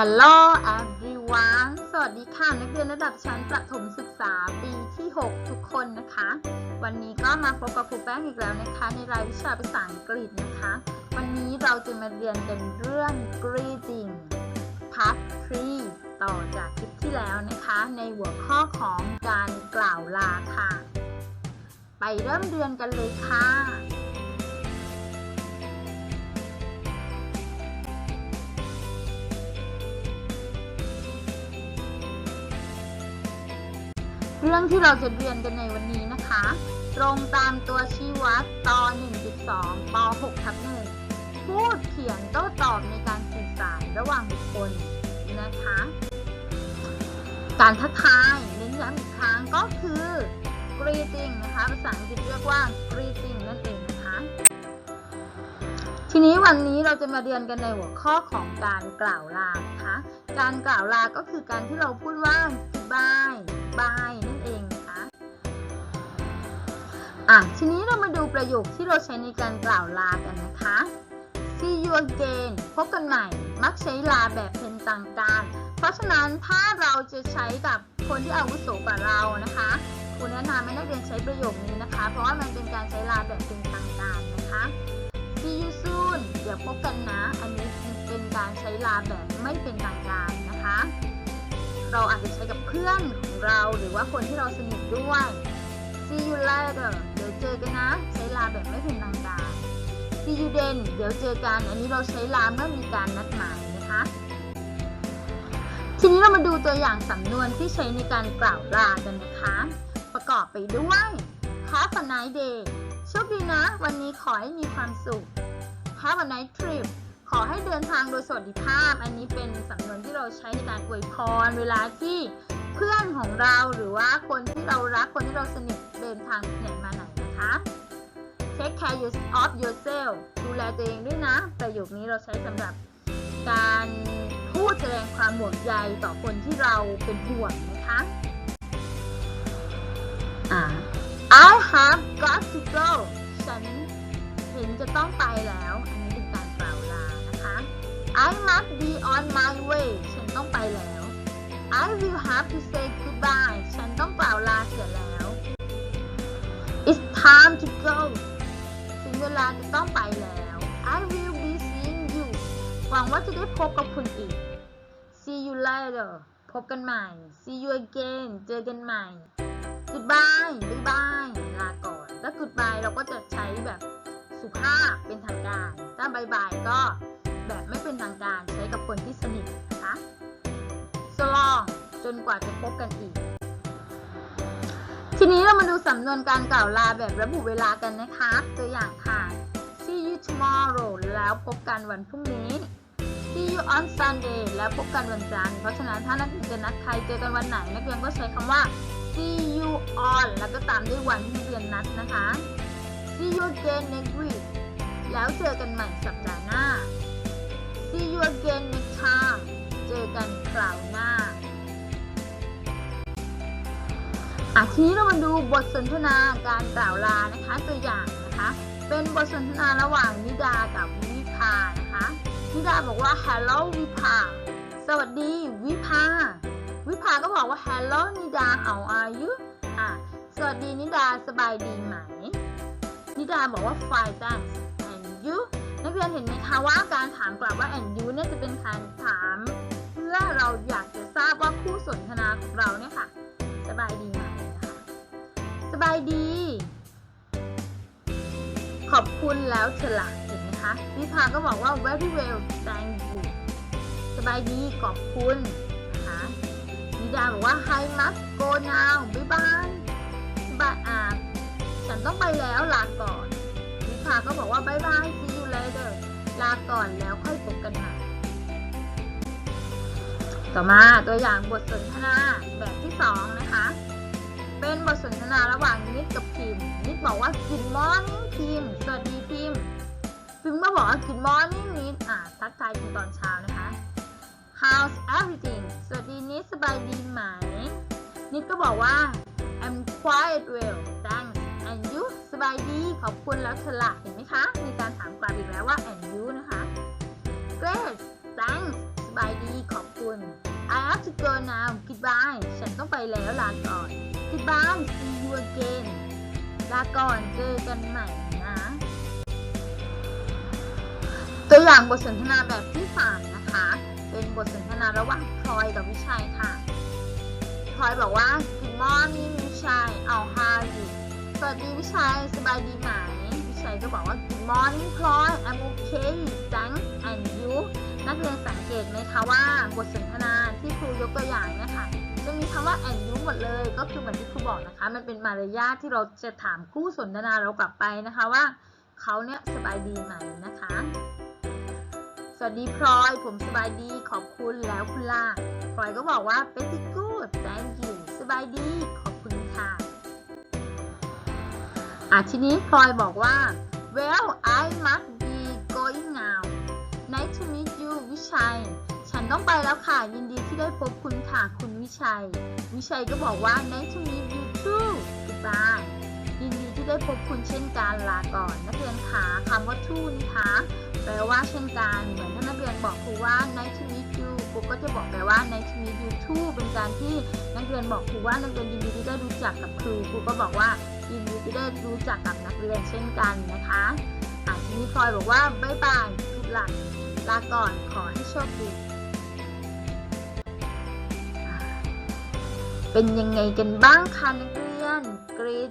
Hello everyone สวัสดีค่ะ นักเรียนระดับชั้นประถมศึกษาปีที่ 6 ทุกคนนะคะ วันนี้ก็มาพบกับครูแป้งอีกแล้วนะคะ ในรายวิชาภาษาอังกฤษนะคะ วันนี้เราจะมาเรียนกันเรื่อง greeting part 3ต่อจากคลิปที่แล้วนะคะ ในหัวข้อของการกล่าวลาค่ะ ไปเริ่มเรียนกันเลยค่ะ เรื่องที่เราจะเรียนกันในวันนี้นะคะ ตรงตามตัวชี้วัดต1.2ป6ทับ1พูดเขียนโต้ตอบในการสื่อสารระหว่างบุคคลนะคะ การทักทายเน้นย้ำอีกครั้งก็คือ greeting นะคะ ภาษาอังกฤษเรียกว่า greeting นั่นเองนะคะ ทีนี้วันนี้เราจะมาเรียนกันในหัวข้อของการกล่าวลานะคะ การกล่าวลาก็คือการที่เราพูดว่า goodbye bye นั่นเองนะคะ อะ ทีนี้เรามาดูประโยคที่เราใช้ในการกล่าวลากันนะคะ see you again พบกันใหม่ มักใช้ลาแบบเป็นทางการ เพราะฉะนั้นถ้าเราจะใช้กับคนที่อาวุโสกว่าเรานะคะครูแนะนำให้นักเรียนใช้ประโยคนี้นะคะ เพราะว่ามันเป็นการใช้ลาแบบเป็นทางการนะคะ see you soon เดี๋ยวพบกันนะ อันนี้เป็นการใช้ลาแบบไม่เป็นทางการนะคะ เราอาจจะใช้กับเพื่อนของเราหรือว่าคนที่เราสนิทด้วย see you later เดี๋ยวเจอกันนะ ใช้ลาแบบไม่เป็นทางการ see you then เดี๋ยวเจอกัน อันนี้เราใช้ลาเมื่อมีการนัดหมายนะคะ ทีนี้เรามาดูตัวอย่างสำนวนที่ใช้ในการกล่าวลากันนะคะ ประกอบไปด้วย have a nice day โชคดีนะ วันนี้ขอให้มีความสุข have a nice trip ขอให้เดินทางโดยสวัสดิภาพ อันนี้เป็นสำนวนที่เราใช้ในการอวยพรเวลาที่ เพื่อนของเราหรือว่าคนที่เรารักคนที่เราสนิทเดินทางไหนมาไหนนะคะ take care of yourself ดูแลตัวเองด้วยนะ ประโยคนี้เราใช้สำหรับการพูดแสดงความห่วงใยต่อคนที่เราเป็นห่วงนะคะอ่า I have got to go ฉันเห็นจะต้องไปแล้ว อันนี้เป็นการกล่าวลานะคะ I must be on my way will have to say goodbye ฉันต้องกล่าวลาเสียแล้ว It's time to go ถึงเวลาจะต้องไปแล้ว I will be seeing you หวังว่าจะได้พบกับคุณอีก See you later พบกันใหม่ See you again เจอกันใหม่ Goodbye บ๊ายบายลาก่อนถ้า Goodbye เราก็จะใช้แบบสุภาพเป็นทางการ ถ้าบายบายก็แบบไม่เป็นทางการใช้กับคนที่สนิทนะคะ so long จนกว่าจะพบกันอีก ทีนี้เรามาดูสำนวนการกล่าวลาแบบระบุเวลากันนะคะ ตัวอย่างค่ะ see you tomorrow แล้วพบกันวันพรุ่งนี้ see you on Sunday แล้วพบกันวันจันทร์เพราะฉะนั้นถ้านักเรียนจะนัดใครเจอกันวันไหน นักเรียนก็ใช้คำว่า see you on แล้วก็ตามด้วยวันที่นักเรียนนัดนะคะ see you again next week แล้วเจอกันใหม่สัปดาห์หน้า see you again next time เจอกันคราว อะทีนี้เรามาดูบทสนทนาการกล่าวลานะคะตัวอย่างนะคะ เป็นบทสนทนาระหว่างนิดากับวิภานะคะ นิดาบอกว่า hello วิภาสวัสดีวิภาวิภาก็บอกว่า hello นิดา how are you อะสวัสดีนิดาสบายดีไหม นิดาบอกว่า fine thanks and you นักเรียนเห็นไหมคะว่าการถามกลับว่า and you เนี่ยจะเป็นการถาม เพื่อเราอยากจะทราบว่าคู่สนทนาของเราเนี่ยค่ะ สบายดีไหม บายดี ขอบคุณแล้วเฉละเห็นไหมคะวิภาก็บอกว่า very well thank you สบายดีขอบคุณนะคะนิดาบอกว่า I must go now บ๊ายบายสบายอ่าฉันต้องไปแล้วลาก่อนวิภาก็บอกว่าบ๊ายบาย see you later ลาก่อนแล้วค่อยพบกันใหม่ต่อมาตัวอย่างบทสนทนาแบบที่สองนะคะ เป็นบทสนทนาระหว่างนิดกับพิมนิดบอกว่า good morning พิมสวัสดีพิมพิมก็บอกว่า good morning นิดอ่าทักทายคุณตอนเช้านะคะ how's everything สวัสดีนิดสบายดีไหม นิดก็บอกว่า I'm quite well thanks and you สบายดีขอบคุณแล้วเธอละเห็นไหมคะ มีการถามกลับอีกแล้วว่า and you นะคะ great thanks สบายดีขอบคุณ I have to go now goodbye ฉันต้องไปแล้วลาก่อน goodbye see you again ลาก่อนเจอกันใหม่นะ ตัวอย่างบทสนทนาแบบที่สามนะคะ เป็นบทสนทนาระหว่างพลอยกับวิชัยค่ะพลอยบอกว่า Good morning วิชัย เอา how are you สวัสดีวิชัย สบายดีไหม วิชัยก็บอกว่า Good morning พลอย I'm okay thanks and you นักเรียนสังเกตไหมคะว่าบทสนทนาที่ครูยกตัวอย่างเนี่ยค่ะ จะมีคำว่า and you หมดเลย ก็คือเหมือนที่ครูบอกนะคะ มันเป็นมารยาทที่เราจะถามคู่สนทนาเรากลับไปนะคะว่าเขาเนี่ยสบายดีไหมนะคะ สวัสดีพลอย ผมสบายดีขอบคุณแล้วคุณล่ะพลอยก็บอกว่า pretty good thank you สบายดีขอบคุณค่ะอะทีนี้พลอยบอกว่า well I must be going now nice to meet you วิชัย ต้องไปแล้วค่ะ ยินดีที่ได้พบคุณค่ะ คุณวิชัย วิชัยก็บอกว่า nice to meet you too goodbye ยินดีที่ได้พบคุณเช่นกันลาก่อน นักเรียนขาคำว่า to นะคะแปลว่าเช่นกัน เหมือนถ้านักเรียนบอกครูว่า nice to meet you ครูก็จะบอกไปว่า nice to meet you too เป็นการที่นักเรียนบอกครูว่านักเรียนยินดีที่ได้รู้จักกับครู ครูก็บอกว่ายินดีที่ได้รู้จักกับนักเรียนเช่นกันนะคะอะทีนี้พลอยบอกว่าบ๊ายบายทุกหลักลาก่อนขอให้โชคดี เป็นยังไงกันบ้างคะนักเรียนกรีด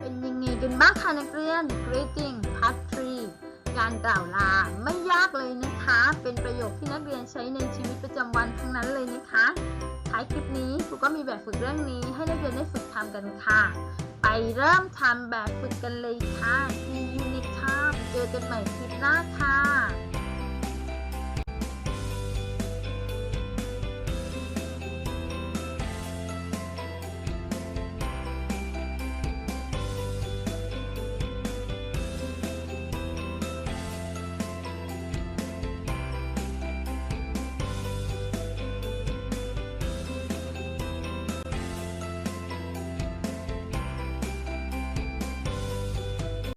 เป็นยังไงกันบ้างคะนักเรียน greeting part 3การกล่าวลาไม่ยากเลยนะคะ เป็นประโยคที่นักเรียนใช้ในชีวิตประจำวันทั้งนั้นเลยนะคะท้ายคลิปนี้ครูก็มีแบบฝึกเรื่องนี้ให้นักเรียนได้ฝึกทำกันค่ะ ไปเริ่มทำแบบฝึกกันเลยค่ะ See you next time เจอกันใหม่คลิปหน้าค่ะ